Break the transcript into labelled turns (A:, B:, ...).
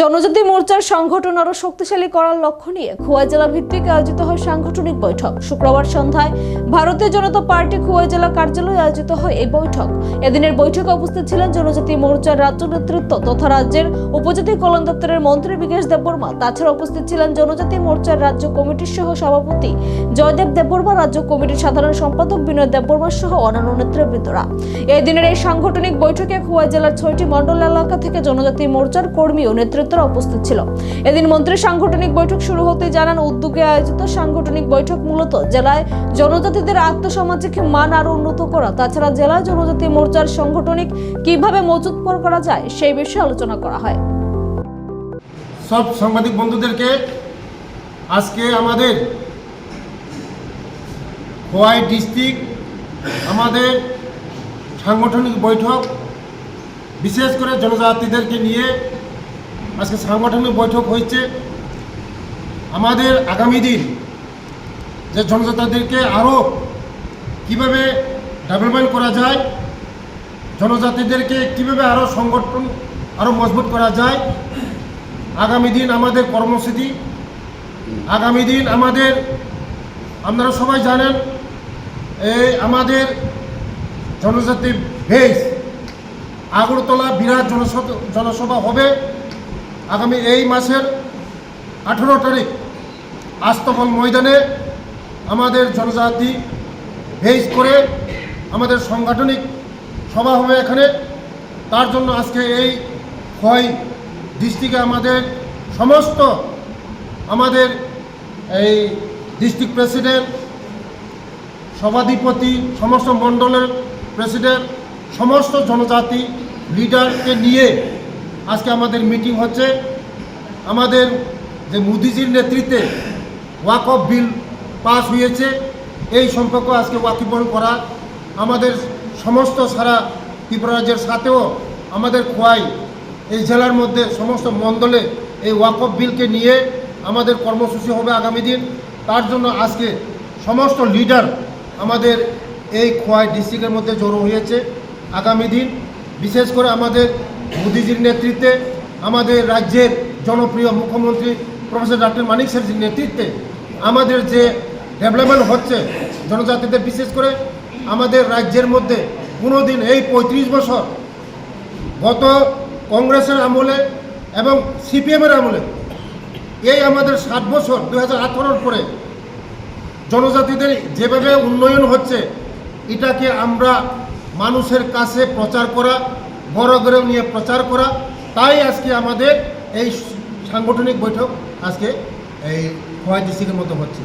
A: জনজাতি মোর্চার সংগঠন আরও শক্তিশালী করার লক্ষ্য নিয়ে খোয়াই জেলা ভিত্তিক আয়োজিত হয় সাংগঠনিক বৈঠক। শুক্রবার সন্ধ্যায় ভারতীয় জনতা পার্টি খোয়াই জেলা কার্যালয়ে আয়োজিত হয় এই বৈঠক। এদিনের বৈঠকে উপস্থিত ছিলেন জনজাতি মোর্চার রাজ্য নেতৃত্ব তথা রাজ্যের উপজাতি কল্যাণ দপ্তরের মন্ত্রী বিকাশ দেববর্মা। তাছাড়া উপস্থিত ছিলেন জনজাতি মোর্চার রাজ্য কমিটির সহ সভাপতি জয়দেব দেববর্মা, রাজ্য কমিটির সাধারণ সম্পাদক বিনয় দেববর্মা সহ অন্যান্য নেতৃবৃন্দরা। এই দিনের এই সাংগঠনিক বৈঠকে খোয়াই জেলার ছয়টি মণ্ডল এলাকা থেকে জনজাতি মোর্চার কর্মী ও নেতৃত্বরা উপস্থিত ছিল। এদিন মন্ত্রী সাংগঠনিক বৈঠক শুরু হতে জানান উদ্যোগে আয়োজিত সাংগঠনিক বৈঠক মূলত জেলায় জনজাতিদের আত্মসামাজিক মান আরও উন্নত করা, তাছাড়া জেলায় জনজাতি মোর্চার সাংগঠনিক কীভাবে মজুত করা যায় সেই বিষয়ে আলোচনা করা হয়।
B: সব সাংবাদিক বন্ধুদেরকে আজকে আমাদের হোয়াই ডিস্ট্রিক্ট, আমাদের সাংগঠনিক বৈঠক, বিশেষ করে জনজাতিদেরকে নিয়ে আজকে সাংগঠনিক বৈঠক হয়েছে। আমাদের আগামী দিন যে জনজাতিদেরকে আরও কীভাবে ডেভেলপমেন্ট করা যায়, জনজাতিদেরকে কীভাবে আরও সংগঠন আরও মজবুত করা যায়, আগামী দিন আমাদের কর্মসূচি, আগামী দিন আমাদের, আপনারা সবাই জানেন, এই আমাদের জনজাতি ভেস আগরতলা বিরাট জনসভা হবে। আগামী এই মাসের আঠেরো তারিখ আস্তবল ময়দানে আমাদের জনজাতি ভেজ করে আমাদের সাংগঠনিক সভা হবে এখানে। তার জন্য আজকে এই ক্ষয় ডিস্ট্রিক্টে আমাদের সমস্ত আমাদের এই ডিস্ট্রিক্ট প্রেসিডেন্ট, সভাধিপতি, সমস্ত মণ্ডলের প্রেসিডেন্ট, সমস্ত জনজাতি লিডারকে নিয়ে আজকে আমাদের মিটিং হচ্ছে। আমাদের যে মোদিজির নেতৃত্বে ওয়াক অফ বিল পাস হয়েছে, এই সম্পর্ক আজকে ওয়াকিবহল করা। আমাদের সমস্ত সারা ত্রিপুরা রাজ্যের সাথেও আমাদের খোয়াই এই জেলার মধ্যে সমস্ত মণ্ডলে এই ওয়াক অফ বিলকে নিয়ে আমাদের কর্মসূচি হবে আগামী দিন। তার জন্য আজকে সমস্ত লিডার আমাদের এই খোয়াই ডিস্ট্রিক্টের মধ্যে জড়ো হয়েছে আগামী দিন। বিশেষ করে আমাদের মোদিজির নেতৃত্বে আমাদের রাজ্যের জনপ্রিয় মুখ্যমন্ত্রী প্রফেসর ডক্টর মানিক স্যারজির নেতৃত্বে আমাদের যে ডেভেলপমেন্ট হচ্ছে জনজাতিদের বিশেষ করে আমাদের রাজ্যের মধ্যে কোনো দিন এই পঁয়ত্রিশ বছর গত কংগ্রেসের আমলে এবং সিপিএমের আমলে, এই আমাদের ষাট বছর দু হাজার আঠারোর পরে জনজাতিদের যেভাবে উন্নয়ন হচ্ছে, এটাকে আমরা মানুষের কাছে প্রচার করা বড় করে নিয়ে প্রচার করা। তাই আজকে আমাদের এই সাংগঠনিক বৈঠক আজকে এই হোয়াইট ডিস্ট্রিক্টের মতো হচ্ছে।